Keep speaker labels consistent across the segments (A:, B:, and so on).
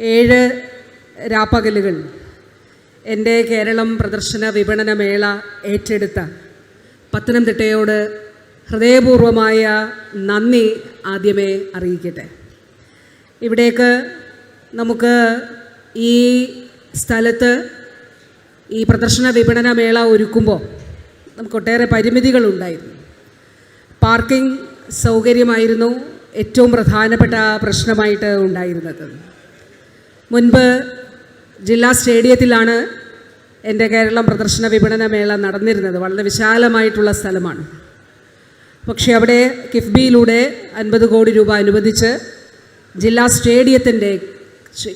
A: ഏഴ് രാപ്പകലുകൾ. എന്റെ കേരളം പ്രദർശന വിപണന മേള ഏറ്റെടുത്ത പത്തനംതിട്ടയോട് ഹൃദയപൂർവമായ നന്ദി ആദ്യമേ അറിയിക്കട്ടെ. ഇവിടേക്ക് നമുക്ക് ഈ സ്ഥലത്ത് ഈ പ്രദർശന വിപണന മേള ഒരുക്കുമ്പോൾ നമുക്ക് ഒട്ടേറെ പരിമിതികളുണ്ടായിരുന്നു പാർക്കിംഗ് സൗകര്യമായിരുന്നു ഏറ്റവും പ്രധാനപ്പെട്ട പ്രശ്നമായിട്ട് ഉണ്ടായിരുന്നത്. മുൻപ് ജില്ലാ സ്റ്റേഡിയത്തിലാണ് എന്റെ കേരളം പ്രദർശന വിപണന മേള നടന്നിരുന്നത്. വളരെ വിശാലമായിട്ടുള്ള സ്ഥലമാണ്. പക്ഷേ അവിടെ കിഫ്ബിയിലൂടെ അൻപത് കോടി രൂപ അനുവദിച്ച് ജില്ലാ സ്റ്റേഡിയത്തിന്റെ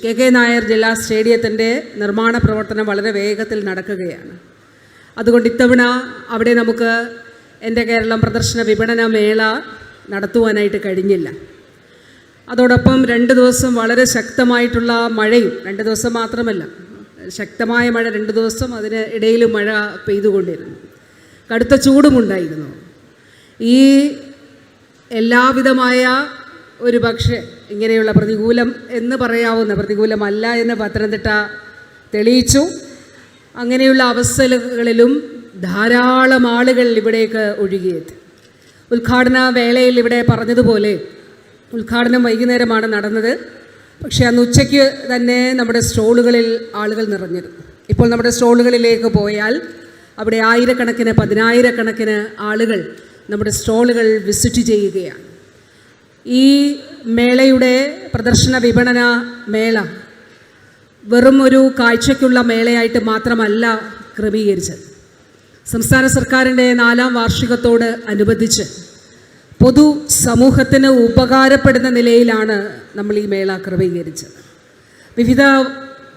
A: കെ കെ നായർ ജില്ലാ സ്റ്റേഡിയത്തിന്റെ നിർമ്മാണ പ്രവർത്തനം വളരെ വേഗത്തിൽ നടക്കുകയാണ്. അതുകൊണ്ട് ഇത്തവണ അവിടെ നമുക്ക് എന്റെ കേരളം പ്രദർശന വിപണന മേള നടത്തുവാനായിട്ട് കഴിഞ്ഞില്ല. അതോടൊപ്പം രണ്ട് ദിവസം വളരെ ശക്തമായിട്ടുള്ള മഴയും രണ്ട് ദിവസം മാത്രമല്ല ശക്തമായ മഴ രണ്ട് ദിവസം അതിന് ഇടയിൽ മഴ പെയ്തുകൊണ്ടിരുന്നു. കടുത്ത ചൂടുമുണ്ടായിരുന്നു. ഈ എല്ലാവിധമായ ഒരു പക്ഷേ ഇങ്ങനെയുള്ള പ്രതികൂലം എന്ന് പറയാവുന്ന പ്രതികൂലമല്ല എന്ന് പത്തനംതിട്ട തെളിയിച്ചു. അങ്ങനെയുള്ള അവസ്ഥകളിലും ധാരാളം ആളുകൾ ഇവിടേക്ക് ഒഴുകിയെത്തി. ഉദ്ഘാടന വേളയിൽ ഇവിടെ പറഞ്ഞതുപോലെ ഉദ്ഘാടനം വൈകുന്നേരമാണ് നടന്നത്. പക്ഷേ അന്ന് ഉച്ചയ്ക്ക് തന്നെ നമ്മുടെ സ്റ്റോളുകളിൽ ആളുകൾ നിറഞ്ഞിരുന്നു. ഇപ്പോൾ നമ്മുടെ സ്റ്റോളുകളിലേക്ക് പോയാൽ അവിടെ ആയിരക്കണക്കിന് പതിനായിരക്കണക്കിന് ആളുകൾ നമ്മുടെ സ്റ്റോളുകൾ വിസിറ്റ് ചെയ്യുകയാണ്. ഈ മേളയുടെ പ്രദർശന വിപണന മേള വെറും ഒരു കാഴ്ചയ്ക്കുള്ള മേളയായിട്ട് മാത്രമല്ല ക്രമീകരിച്ചത്. സംസ്ഥാന സർക്കാരിന്റെ നാലാം വാർഷികത്തോട് അനുബന്ധിച്ച് പൊതു സമൂഹത്തിന് ഉപകാരപ്പെടുന്ന നിലയിലാണ് നമ്മൾ ഈ മേള ക്രമീകരിച്ചത്. വിവിധ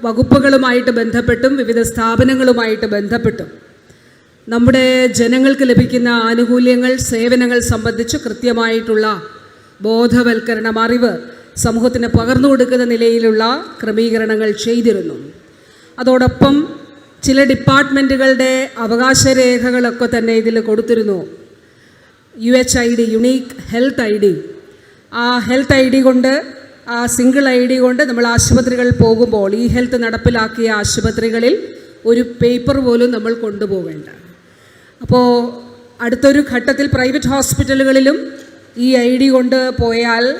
A: വകുപ്പുകളുമായിട്ട് ബന്ധപ്പെട്ടും വിവിധ സ്ഥാപനങ്ങളുമായിട്ട് ബന്ധപ്പെട്ടും നമ്മുടെ ജനങ്ങൾക്ക് ലഭിക്കുന്ന ആനുകൂല്യങ്ങൾ സേവനങ്ങൾ സംബന്ധിച്ച് കൃത്യമായിട്ടുള്ള ബോധവൽക്കരണം അറിവ് സമൂഹത്തിന് പകർന്നു കൊടുക്കുന്ന നിലയിലുള്ള ക്രമീകരണങ്ങൾ ചെയ്തിരുന്നു. അതോടൊപ്പം ചില ഡിപ്പാർട്ട്മെന്റുകളുടെ അവകാശരേഖകളൊക്കെ തന്നെ ഇതിൽ കൊടുത്തിരുന്നു. U H I D unique health I D ആ ഹെൽത്ത് ഐ ഡി കൊണ്ട് ആ സിംഗിൾ ഐ ഡി കൊണ്ട് നമ്മൾ ആശുപത്രികളിൽ പോകുമ്പോൾ ഈ ഹെൽത്ത് നടപ്പിലാക്കിയ ആശുപത്രികളിൽ ഒരു പേപ്പർ പോലും നമ്മൾ കൊണ്ടുപോകേണ്ട അപ്പോൾ അടുത്തൊരു ഘട്ടത്തിൽ പ്രൈവറ്റ് ഹോസ്പിറ്റലുകളിലും ഈ ഐ ഡി കൊണ്ട് പോയാൽ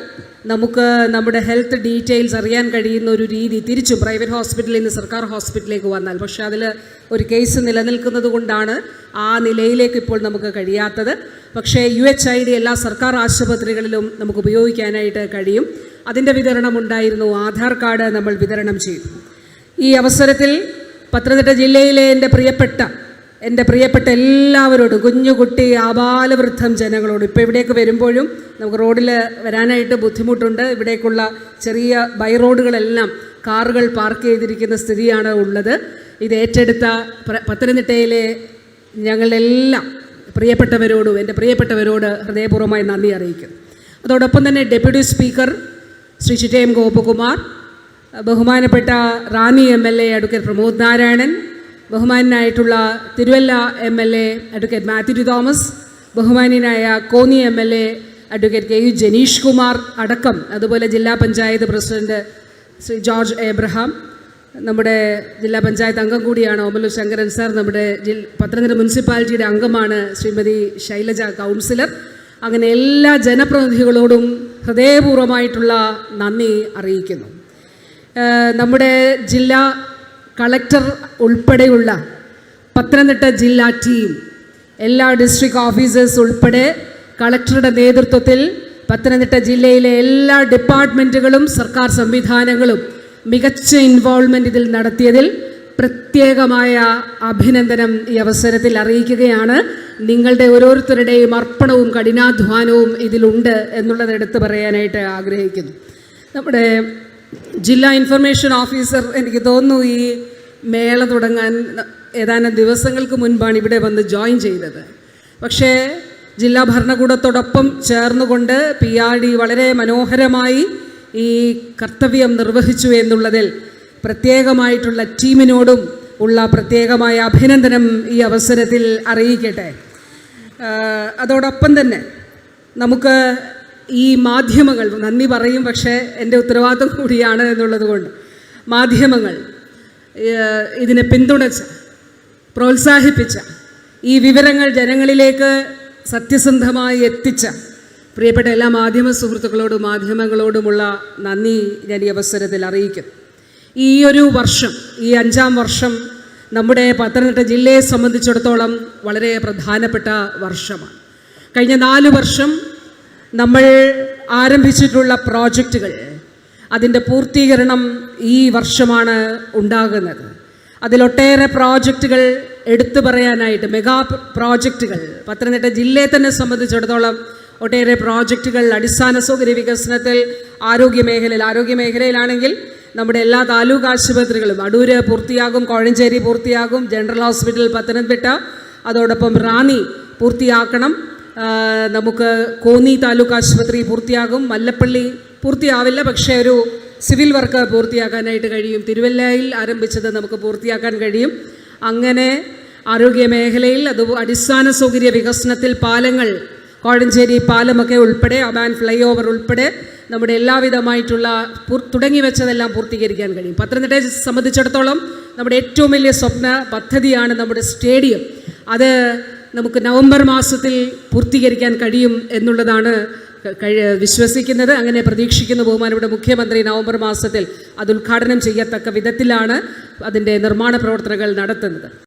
A: നമുക്ക് നമ്മുടെ ഹെൽത്ത് ഡീറ്റെയിൽസ് അറിയാൻ കഴിയുന്ന ഒരു രീതി തിരിച്ചു പ്രൈവറ്റ് ഹോസ്പിറ്റലിൽ നിന്ന് സർക്കാർ ഹോസ്പിറ്റലിലേക്ക് വന്നാൽ. പക്ഷേ അതിൽ ഒരു കേസ് നിലനിൽക്കുന്നത് കൊണ്ടാണ് ആ നിലയിലേക്ക് ഇപ്പോൾ നമുക്ക് കഴിയാത്തത്. പക്ഷേ യു എച്ച് ഐ ഡി എല്ലാ സർക്കാർ ആശുപത്രികളിലും നമുക്ക് ഉപയോഗിക്കാനായിട്ട് കഴിയും. അതിന്റെ വിതരണം ഉണ്ടായിരുന്നു. ആധാർ കാർഡ് നമ്മൾ വിതരണം ചെയ്തു. ഈ അവസരത്തിൽ പത്തനംതിട്ട ജില്ലയിലെ എന്റെ പ്രിയപ്പെട്ട എന്റെ പ്രിയപ്പെട്ട എല്ലാവരോടും കുഞ്ഞുകുട്ടി ആബാലവൃദ്ധം ജനങ്ങളോട് ഇപ്പോൾ ഇവിടേക്ക് വരുമ്പോഴും നമുക്ക് റോഡിൽ വരാനായിട്ട് ബുദ്ധിമുട്ടുണ്ട്. ഇവിടേക്കുള്ള ചെറിയ ബൈ റോഡുകളെല്ലാം കാറുകൾ പാർക്ക് ചെയ്തിരിക്കുന്ന സ്ഥിതിയാണ് ഉള്ളത്. ഇത് ഏറ്റെടുത്ത പത്തനംതിട്ടയിലെ ഞങ്ങളെല്ലാം പ്രിയപ്പെട്ടവരോടും എന്റെ പ്രിയപ്പെട്ടവരോട് ഹൃദയപൂർവമായി നന്ദി അറിയിക്കും അതോടൊപ്പം തന്നെ ഡെപ്യൂട്ടി സ്പീക്കർ ശ്രീ ചിറ്റയം ഗോപകുമാർ ബഹുമാനപ്പെട്ട Ranni M L A advocate Pramod Narayanan ബഹുമാനായിട്ടുള്ള Thiruvalla M L A advocate Mathew Thomas ബഹുമാനീയനായ Konni M L A advocate K U Janeesh Kumar അടക്കം അതുപോലെ ജില്ലാ പഞ്ചായത്ത് പ്രസിഡന്റ് ശ്രീ ജോർജ് എബ്രഹാം നമ്മുടെ ജില്ലാ പഞ്ചായത്ത് അംഗം കൂടിയാണ് ഓമലൂർ ശങ്കരൻ സാർ നമ്മുടെ പത്തനംതിട്ട മുനിസിപ്പാലിറ്റിയുടെ അംഗമാണ് ശ്രീമതി ശൈലജ കൗൺസിലർ. അങ്ങനെ എല്ലാ ജനപ്രതിനിധികളോടും ഹൃദയപൂർവമായിട്ടുള്ള നന്ദി അറിയിക്കുന്നു. നമ്മുടെ ജില്ലാ കളക്ടർ ഉൾപ്പെടെയുള്ള പത്തനംതിട്ട ജില്ലാ ടീം എല്ലാ ഡിസ്ട്രിക്ട് ഓഫീസേഴ്സ് ഉൾപ്പെടെ കളക്ടറുടെ നേതൃത്വത്തിൽ പത്തനംതിട്ട ജില്ലയിലെ എല്ലാ ഡിപ്പാർട്ട്മെന്റുകളും സർക്കാർ സംവിധാനങ്ങളും മികച്ച ഇൻവോൾവ്മെന്റ് ഇതിൽ നടത്തിയതിൽ പ്രത്യേകമായ അഭിനന്ദനം ഈ അവസരത്തിൽ അറിയിക്കുകയാണ്. നിങ്ങളുടെ ഓരോരുത്തരുടെയും അർപ്പണവും കഠിനാധ്വാനവും ഇതിലുണ്ട് എന്നുള്ളത് എടുത്തു പറയാനായിട്ട് ആഗ്രഹിക്കുന്നു. നമ്മുടെ ജില്ലാ ഇൻഫർമേഷൻ ഓഫീസർ എനിക്ക് തോന്നുന്നു ഈ മേള തുടങ്ങാൻ ഏതാനും ദിവസങ്ങൾക്ക് മുൻപാണ് ഇവിടെ വന്ന് ജോയിൻ ചെയ്തത്. പക്ഷേ ജില്ലാ ഭരണകൂടത്തോടൊപ്പം ചേർന്നുകൊണ്ട് പി ആർ ഡി വളരെ മനോഹരമായി ഈ കർത്തവ്യം നിർവഹിച്ചു എന്നുള്ളതിൽ പ്രത്യേകമായിട്ടുള്ള ടീമിനോടും ഉള്ള പ്രത്യേകമായ അഭിനന്ദനം ഈ അവസരത്തിൽ അറിയിക്കട്ടെ. അതോടൊപ്പം തന്നെ നമുക്ക് ഈ മാധ്യമങ്ങൾ നന്ദി പറയും പക്ഷേ എന്റെ ഉത്തരവാദിത്വം കൂടിയാണ് എന്നുള്ളത് കൊണ്ട്. മാധ്യമങ്ങൾ ഇതിനെ പിന്തുണച്ച പ്രോത്സാഹിപ്പിച്ച ഈ വിവരങ്ങൾ ജനങ്ങളിലേക്ക് സത്യസന്ധമായി എത്തിച്ച പ്രിയപ്പെട്ട എല്ലാ മാധ്യമ സുഹൃത്തുക്കളോടും മാധ്യമങ്ങളോടുമുള്ള നന്ദി ഞാൻ ഈ അവസരത്തിൽ അറിയിക്കുന്നു. ഈ ഒരു വർഷം ഈ അഞ്ചാം വർഷം നമ്മുടെ പത്തനംതിട്ട ജില്ലയെ സംബന്ധിച്ചിടത്തോളം വളരെ പ്രധാനപ്പെട്ട വർഷമാണ്. കഴിഞ്ഞ നാല് വർഷം നമ്മൾ ആരംഭിച്ചിട്ടുള്ള പ്രോജക്റ്റുകൾ അതിന്റെ പൂർത്തീകരണം ഈ വർഷമാണ് ഉണ്ടാകുന്നത്. അതിലൊട്ടേറെ പ്രോജക്റ്റുകൾ എടുത്തു പറയാനായിട്ട് മെഗാ പ്രോജക്റ്റുകൾ പത്തനംതിട്ട ജില്ലയെ തന്നെ സംബന്ധിച്ചിടത്തോളം ഒട്ടേറെ പ്രോജക്റ്റുകൾ അടിസ്ഥാന സൗകര്യ വികസനത്തിൽ ആരോഗ്യ മേഖലയിൽ ആരോഗ്യ മേഖലയിലാണെങ്കിൽ നമ്മുടെ എല്ലാ താലൂക്ക് ആശുപത്രികളും അടൂര് പൂർത്തിയാകും കോഴഞ്ചേരി പൂർത്തിയാകും ജനറൽ ഹോസ്പിറ്റൽ പത്തനംതിട്ട അതോടൊപ്പം റാന്നി പൂർത്തിയാക്കണം നമുക്ക് കോന്നി താലൂക്ക് ആശുപത്രി പൂർത്തിയാകും. മല്ലപ്പള്ളി പൂർത്തിയാവില്ല പക്ഷേ ഒരു സിവിൽ വർക്ക് പൂർത്തിയാക്കാനായിട്ട് കഴിയും. തിരുവല്ലയിൽ ആരംഭിച്ചത് നമുക്ക് പൂർത്തിയാക്കാൻ കഴിയും. അങ്ങനെ ആരോഗ്യ മേഖലയിൽ അത് അടിസ്ഥാന സൗകര്യ വികസനത്തിൽ പാലങ്ങൾ കോഴഞ്ചേരി പാലമൊക്കെ ഉൾപ്പെടെ അമാൻ ഫ്ലൈ ഓവർ ഉൾപ്പെടെ നമ്മുടെ എല്ലാവിധമായിട്ടുള്ള തുടങ്ങി വെച്ചതെല്ലാം പൂർത്തീകരിക്കാൻ കഴിയും. പത്തനംതിട്ടയെ സംബന്ധിച്ചിടത്തോളം നമ്മുടെ ഏറ്റവും വലിയ സ്വപ്ന പദ്ധതിയാണ് നമ്മുടെ സ്റ്റേഡിയം. അത് നമുക്ക് നവംബർ മാസത്തിൽ പൂർത്തീകരിക്കാൻ കഴിയും എന്നുള്ളതാണ് വിശ്വസിക്കുന്നത്. അങ്ങനെ പ്രതീക്ഷിക്കുന്ന ബഹുമാനവിടെ മുഖ്യമന്ത്രി നവംബർ മാസത്തിൽ അത് ഉദ്ഘാടനം ചെയ്യത്തക്ക വിധത്തിലാണ് അതിന്റെ നിർമ്മാണ പ്രവർത്തനങ്ങൾ നടത്തുന്നത്.